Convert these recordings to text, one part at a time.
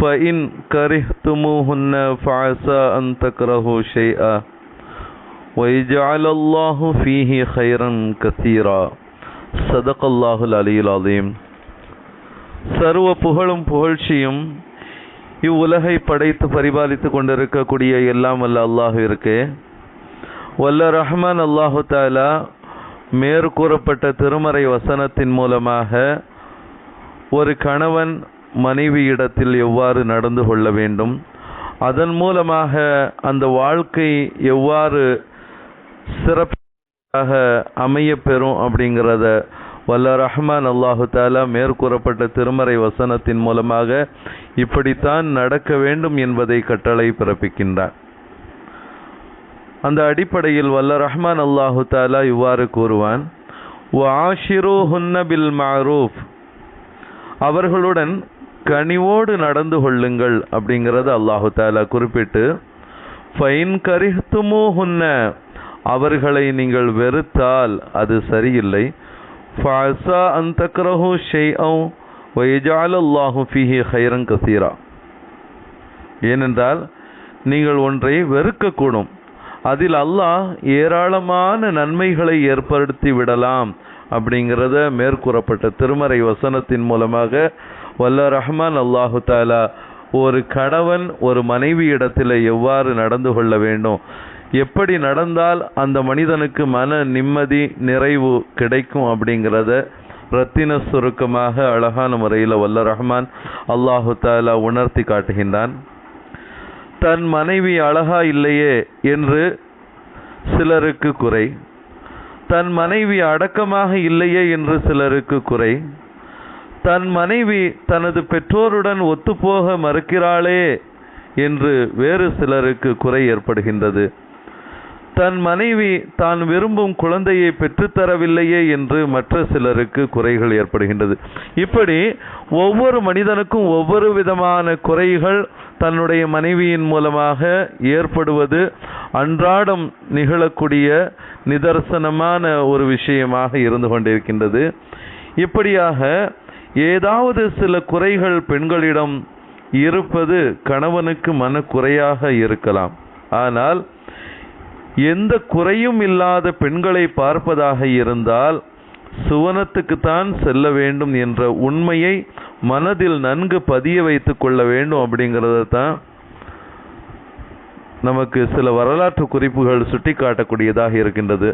فإن كرهتموهن فعسى أن تكرهوا شيئا ويجعل الله فيه خيرا كثيرا صدق الله العلي العظيم சர்வ புகழும் புகழ்ச்சியும் இவ்வுலகை படைத்து பரிபாலித்து கொண்டிருக்கக்கூடிய எல்லாம் வல்ல அல்லாஹ் இருக்கு வல்ல ரஹ்மான் அல்லாஹு தாலா மேற்கூறப்பட்ட திருமறை வசனத்தின் மூலமாக ஒரு கணவன் மனைவியிடத்தில் எவ்வாறு நடந்து கொள்ள வேண்டும்? அதன் மூலமாக அந்த வாழ்க்கை எவ்வாறு சிறப்பாக அமைய பெறும் அப்படிங்கிறத வல்ல ரஹ்மான் அல்லாஹு தாலா மேற்கூறப்பட்ட திருமறை வசனத்தின் மூலமாக இப்படித்தான் நடக்க வேண்டும் என்பதை கட்டளை பிறப்பிக்கின்றார். அந்த அடிப்படையில் வல்ல ரஹ்மான் அல்லாஹு தாலா இவ்வாறு கூறுவான் பில் மாரூஃப். அவர்களுடன் கனிவோடு நடந்து கொள்ளுங்கள் அப்படிங்கிறத அல்லாஹு தாலா குறிப்பிட்டு ஃபைன் கரிஹ்துமூஹுன்ன அவர்களை நீங்கள் வெறுத்தால் அது சரியில்லை. ஃபாசா அந்த தக்ரஹு ஷெய்அம் வயஜால் அல்லாஹு ஃபீஹி கசீரா. ஏனென்றால் நீங்கள் ஒன்றை வெறுக்கக்கூடும். அதில் அல்லாஹ் ஏராளமான நன்மைகளை ஏற்படுத்தி விடலாம் அப்படிங்கிறத மேற்கூறப்பட்ட திருமறை வசனத்தின் மூலமாக வல்ல ரஹ்மான் அல்லாஹு தாலா ஒரு கணவன் ஒரு மனைவி இடத்துல எவ்வாறு நடந்து கொள்ள வேண்டும்? எப்படி நடந்தால் அந்த மனிதனுக்கு மன நிம்மதி நிறைவு கிடைக்கும் அப்படிங்கிறத ரத்தின சுருக்கமாக அழகான முறையில் வல்ல ரஹ்மான் அல்லாஹு தாலா உணர்த்தி காட்டுகின்றான். தன் மனைவி அழகா இல்லையே என்று சிலருக்கு குறை. தன் மனைவி அடக்கமாக இல்லையே என்று சிலருக்கு குறை. தன் மனைவி தனது பெற்றோருடன் ஒத்துப்போக மறுக்கிறாளே என்று வேறு சிலருக்கு குறை ஏற்படுகின்றது. தன் மனைவி தான் விரும்பும் குழந்தையை பெற்றுத்தரவில்லையே என்று மற்ற சிலருக்கு குறைகள் ஏற்படுகின்றது. இப்படி ஒவ்வொரு மனிதனுக்கும் ஒவ்வொரு விதமான குறைகள் தன்னுடைய மனைவியின் மூலமாக ஏற்படுவது அன்றாடம் நிகழக்கூடிய நிதர்சனமான ஒரு விஷயமாக இருந்து கொண்டிருக்கின்றது. இப்படியாக ஏதாவது சில குறைகள் பெண்களிடம் இருப்பது கணவனுக்கு மனக்குறையாக இருக்கலாம். ஆனால் எந்த குறையும் இல்லாத பெண்களை பார்ப்பதாக இருந்தால் சுவனத்துக்குத்தான் செல்ல வேண்டும் என்ற உண்மையை மனதில் நன்கு பதிய வைத்து கொள்ள வேண்டும் அப்படிங்கிறத தான் நமக்கு சில வரலாற்று குறிப்புகள் சுட்டி காட்டக்கூடியதாக இருக்கின்றது.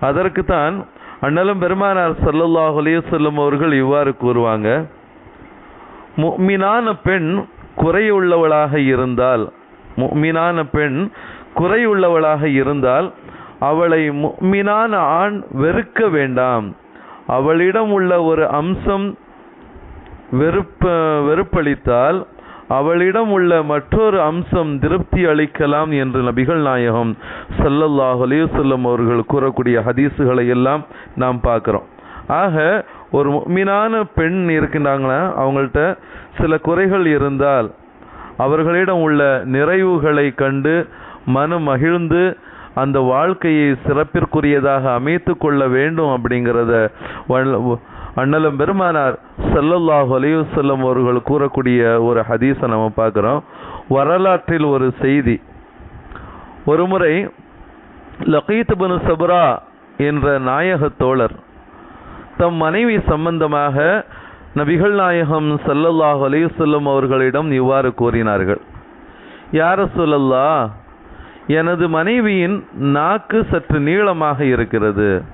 அதற்குத்தான் அண்ணலும் பெருமானார் சல்லல்லாஹ் அலையுசல்லம் அவர்கள் இவ்வாறு கூறுவாங்க முக்மினான பெண் குறையுள்ளவளாக இருந்தால் முக்மினான பெண் குறையுள்ளவளாக இருந்தால் அவளை முக்மினான ஆண் வெறுக்க வேண்டாம். அவளிடம் உள்ள ஒரு அம்சம் வெறுப்ப வெறுப்பளித்தால் அவளிடம் உள்ள மற்றொரு அம்சம் திருப்தி அளிக்கலாம் என்று நபிகள் நாயகம் சல்லல்லாஹ் அலையுசல்லம் அவர்கள் கூறக்கூடிய ஹதீஸுகளை எல்லாம் நாம் பார்க்குறோம். ஆக ஒரு மீனான பெண் இருக்கின்றாங்களா? அவங்கள்ட்ட சில குறைகள் இருந்தால் அவர்களிடம் உள்ள நிறைவுகளை கண்டு மனம் மகிழ்ந்து அந்த வாழ்க்கையை சிறப்பிற்குரியதாக அமைத்து கொள்ள வேண்டும் அப்படிங்கிறத அண்ணலும் பெருமானார் செல்லல்லாஹ் அலையுசல்லம் அவர்கள் கூறக்கூடிய ஒரு ஹதீஸை நம்ம பார்க்குறோம். வரலாற்றில் ஒரு செய்தி. ஒருமுறை லகீத் பனு சப்ரா என்ற நாயக தோழர் தம் மனைவி சம்பந்தமாக நபிகள் நாயகம் சல்லல்லாஹ் அலையுசல்லம் அவர்களிடம் இவ்வாறு கூறினார்கள். யார சொல்லல்லா எனது மனைவியின் நாக்கு சற்று நீளமாக இருக்கிறது.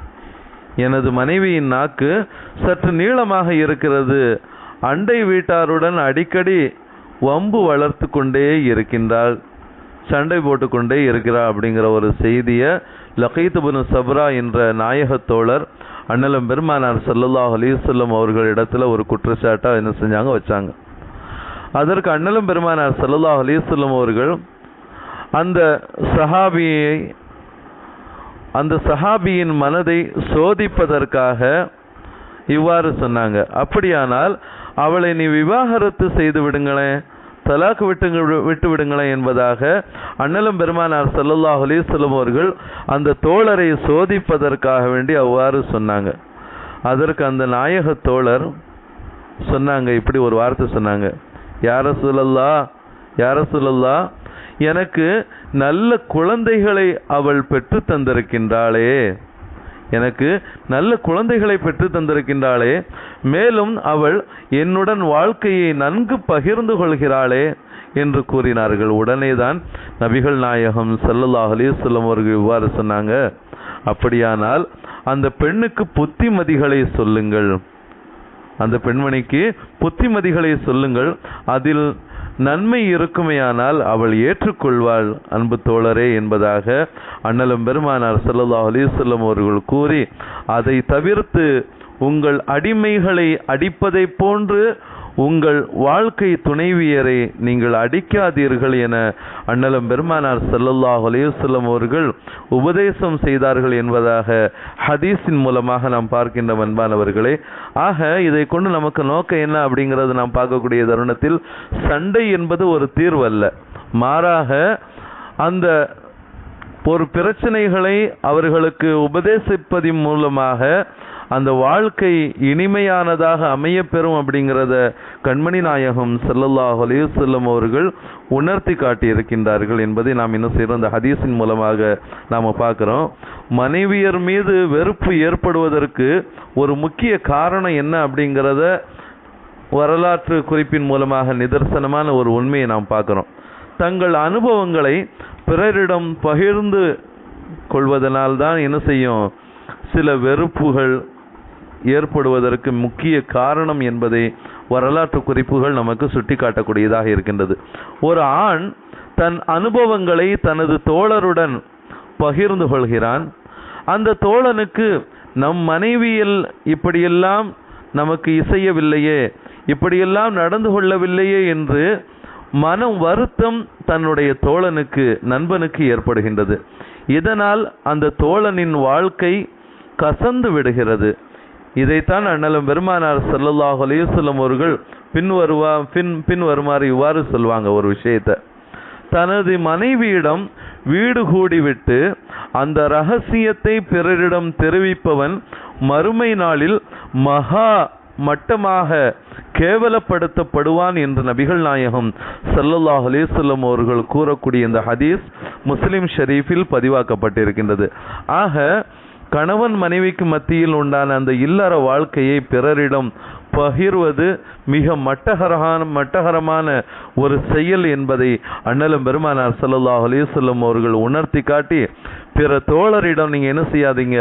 எனது மனைவியின் நாக்கு சற்று நீளமாக இருக்கிறது. அண்டை வீட்டாருடன் அடிக்கடி வம்பு வளர்த்து கொண்டே இருக்கின்றாள். சண்டை போட்டுக்கொண்டே இருக்கிறார் அப்படிங்கிற ஒரு செய்தியை லகீத்துபுன் சப்ரா என்ற நாயகத் தோழர் அண்ணலம் பெருமானார் ஸல்லல்லாஹு அலிசல்லம் அவர்கள் அவர்களிடத்துல ஒரு குற்றச்சாட்டாக என்ன செஞ்சாங்க வச்சாங்க. அதற்கு அண்ணலம் பெருமானார் ஸல்லல்லாஹு அலிசல்லம் அவர்கள் அந்த சஹாபியை அந்த சஹாபியின் மனதை சோதிப்பதற்காக இவ்வாறு சொன்னாங்க. அப்படியானால் அவளை நீ விவாகரத்து செய்து விடுங்களேன் தலாக்கு விட்டு விட்டு விடுங்களேன் என்பதாக அண்ணலும் பெருமானார் சல்லல்லாஹ் அலிஸ்லம் அவர்கள் அந்த தோழரை சோதிப்பதற்காக வேண்டி அவ்வாறு சொன்னாங்க. அதற்கு அந்த நாயக தோழர் சொன்னாங்க இப்படி ஒரு வார்த்தை சொன்னாங்க. யார சொல்லல்லா யார சொல்லல்லா எனக்கு நல்ல குழந்தைகளை அவள் பெற்று தந்திருக்கின்றாளே. எனக்கு நல்ல குழந்தைகளை பெற்று தந்திருக்கின்றாளே. மேலும் அவள் என்னுடன் வாழ்க்கையை நன்கு பகிர்ந்து கொள்கிறாளே என்று கூறினார்கள். உடனேதான் நபிகள் நாயகம் ஸல்லல்லாஹு அலிசல்லம் அவர்கள் இவ்வாறு சொன்னாங்க. அப்படியானால் அந்த பெண்ணுக்கு புத்திமதிகளை சொல்லுங்கள். அந்த பெண்மணிக்கு புத்திமதிகளை சொல்லுங்கள். அதில் நன்மை இருக்குமையானால் அவள் ஏற்றுக்கொள்வாள் அன்பு தோழரே என்பதாக அண்ணலும் பெருமானார் ஸல்லல்லாஹு அலிசல்லம் அவர்கள் கூறி அதை தவிர்த்து உங்கள் அடிமைகளை அடிப்பதைப் போன்று உங்கள் வாழ்க்கை துணைவியரை நீங்கள் அடிக்காதீர்கள் என அண்ணலம் பெருமானார் செல்லல்லாஹ் அலையுசல்லம் அவர்கள் உபதேசம் செய்தார்கள் என்பதாக ஹதீஸின் மூலமாக நாம் பார்க்கின்ற அன்பானவர்களே ஆக இதை கொண்டு நமக்கு நோக்கம் என்ன அப்படிங்கிறது நாம் பார்க்கக்கூடிய தருணத்தில் சண்டை என்பது ஒரு தீர்வு அல்ல மாறாக அந்த ஒரு பிரச்சனைகளை அவர்களுக்கு உபதேசிப்பதின் மூலமாக அந்த வாழ்க்கை இனிமையானதாக அமையப்பெறும் அப்படிங்கிறத கண்மணி நாயகம் செல்லல்லாஹ் அலையுசல்லம் அவர்கள் உணர்த்தி காட்டியிருக்கின்றார்கள் என்பதை நாம் இன்னும் அந்த ஹதீஸின் மூலமாக நாம் பார்க்குறோம். மனைவியர் மீது வெறுப்பு ஏற்படுவதற்கு ஒரு முக்கிய காரணம் என்ன அப்படிங்கிறத வரலாற்று குறிப்பின் மூலமாக நிதர்சனமான ஒரு உண்மையை நாம் பார்க்குறோம். தங்கள் அனுபவங்களை பிறரிடம் பகிர்ந்து கொள்வதனால் தான் என்ன செய்யும்? சில வெறுப்புகள் ஏற்படுவதற்கு முக்கிய காரணம் என்பதை வரலாற்று குறிப்புகள் நமக்கு சுட்டிக்காட்டக்கூடியதாக இருக்கின்றது. ஒரு ஆண் தன் அனுபவங்களை தனது தோழருடன் பகிர்ந்து கொள்கிறான். அந்த தோழனுக்கு நம் மனைவியில் இப்படியெல்லாம் நமக்கு இசையவில்லையே இப்படியெல்லாம் நடந்து கொள்ளவில்லையே என்று மனம் வருத்தம் தன்னுடைய தோழனுக்கு நண்பனுக்கு ஏற்படுகின்றது. இதனால் அந்த தோழனின் வாழ்க்கை கசந்து விடுகிறது. இதைத்தான் அண்ணலும் பெருமானார் ஸல்லல்லாஹு அலையுசல்லம் அவர்கள் பின் வருவா பின் பின் வருமாறு இவ்வாறு சொல்வாங்க ஒரு விஷயத்தை. தனது மனைவியிடம் வீடு கூடிவிட்டு அந்த ரகசியத்தை பிறரிடம் தெரிவிப்பவன் மறுமை நாளில் மகா மட்டமாக கேவலப்படுத்தப்படுவான் என்று நபிகள் நாயகம் சல்லல்லாஹ் அலேசல்லம் அவர்கள் கூறக்கூடிய இந்த ஹதீஸ் முஸ்லிம் ஷெரீஃபில் பதிவாக்கப்பட்டிருக்கின்றது. ஆக கணவன் மனைவிக்கு மத்தியில் உண்டான அந்த இல்லற வாழ்க்கையை பிறரிடம் பகிர்வது மிக மட்டகரமான மட்டகரமான ஒரு செயல் என்பதை அண்ணலும் பெருமானார் சல்லாஹ் அலிசல்லம் அவர்கள் உணர்த்தி காட்டி பிற தோழரிடம் நீங்கள் என்ன செய்யாதீங்க?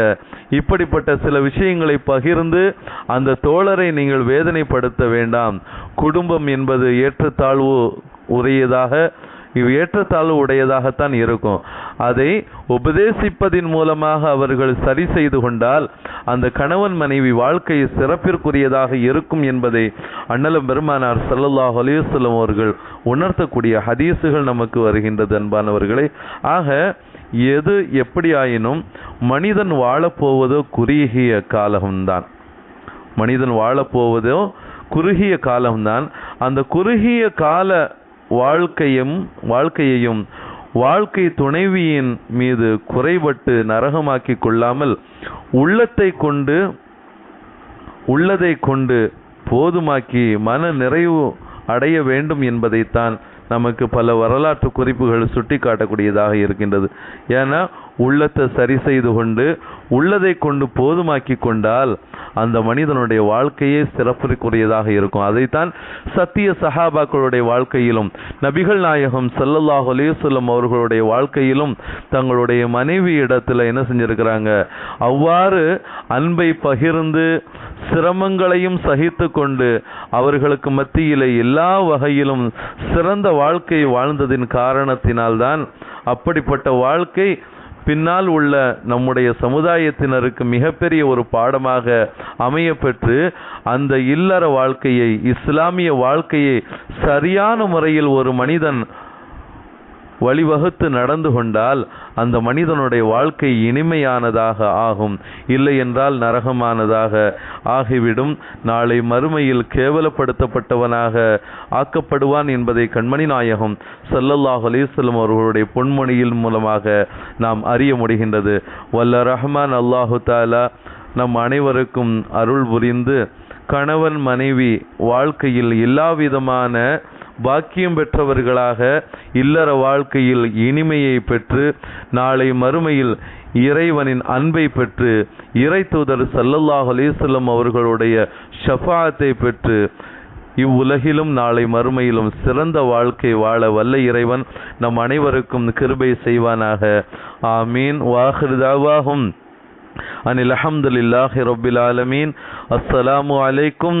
இப்படிப்பட்ட சில விஷயங்களை பகிர்ந்து அந்த தோழரை நீங்கள் வேதனைப்படுத்த வேண்டாம். குடும்பம் என்பது ஏற்றத்தாழ்வு உரியதாக ஏற்றத்தாழ்வு உடையதாகத்தான் இருக்கும். அதை உபதேசிப்பதின் மூலமாக அவர்கள் சரி செய்து கொண்டால் அந்த கணவன் மனைவி வாழ்க்கை சிறப்பிற்குரியதாக இருக்கும் என்பதை அண்ணலம் பெருமானார் சல்லல்லாஹ் அலைஹி அவர்கள் உணர்த்தக்கூடிய ஹதீஸுகள் நமக்கு வருகின்றது அன்பானவர்களே. ஆக எது எப்படியாயினும் மனிதன் வாழப்போவதோ குறுகிய காலம்தான். மனிதன் வாழப்போவதோ குறுகிய காலம்தான். அந்த குறுகிய கால வாழ்க்கையும் வாழ்க்கையையும் வாழ்க்கை துணைவியின் மீது குறைபட்டு நரகமாக்கி கொள்ளாமல் உள்ளத்தை கொண்டு உள்ளதை கொண்டு போதுமாக்கி மன நிறைவு அடைய வேண்டும் என்பதைத்தான் நமக்கு பல வரலாற்று குறிப்புகள் சுட்டி காட்டக்கூடியதாக இருக்கின்றது. ஏன்னா உள்ளத்தை சரி செய்து கொண்டு உள்ளதை கொண்டு போதுமாக்கி கொண்டால் அந்த மனிதனுடைய வாழ்க்கையே சிறப்பிற்குரியதாக இருக்கும். அதைத்தான் சத்திய சஹாபாக்களுடைய வாழ்க்கையிலும் நபிகள் நாயகம் சல்லல்லாஹ் அலேசல்லம் அவர்களுடைய வாழ்க்கையிலும் தங்களுடைய மனைவி இடத்துல என்ன செஞ்சிருக்கிறாங்க? அவ்வாறு அன்பை பகிர்ந்து சிரமங்களையும் சகித்து கொண்டு அவர்களுக்கு மத்தியிலே எல்லா வகையிலும் சிறந்த வாழ்க்கை வாழ்ந்ததின் காரணத்தினால்தான் அப்படிப்பட்ட வாழ்க்கை பின்னால் உள்ள நம்முடைய சமுதாயத்தினருக்கு மிகப்பெரிய ஒரு பாடமாக அமையப்பெற்று அந்த இல்லற வாழ்க்கையை இஸ்லாமிய வாழ்க்கையை சரியான முறையில் ஒரு மனிதன் வழிவகுத்து நடந்து கொண்டால் அந்த மனிதனுடைய வாழ்க்கை இனிமையானதாக ஆகும். இல்லை என்றால் நரகமானதாக ஆகிவிடும். நாளை மறுமையில் கேவலப்படுத்தப்பட்டவனாக ஆக்கப்படுவான் என்பதை கண்மணி நாயகம் சல்லல்லாஹ் அலைஹி அவர்களுடைய பொன்மொழியின் மூலமாக நாம் அறிய முடிகின்றது. வல்ல ரஹ்மான் அல்லாஹு தாலா நம் அனைவருக்கும் அருள் புரிந்து கணவன் மனைவி வாழ்க்கையில் எல்லாவிதமான பாக்கியம் பெற்றவர்களாக இல்லற வாழ்க்கையில் இனிமையை பெற்று நாளை மறுமையில் இறைவனின் அன்பை பெற்று இறை தூதர் சல்லல்லாஹ் அலிசல்லம் அவர்களுடைய ஷஃபாத்தை பெற்று இவ்வுலகிலும் நாளை மறுமையிலும் சிறந்த வாழ்க்கை வாழ வல்ல இறைவன் நம் அனைவருக்கும் கிருபை செய்வானாக. ஆமீன். வாஹிருதாவாகும் அனில் அஹமதுல்லாஹி ரப்பில் ஆலமீன். அஸ்ஸலாமு அலைக்கும்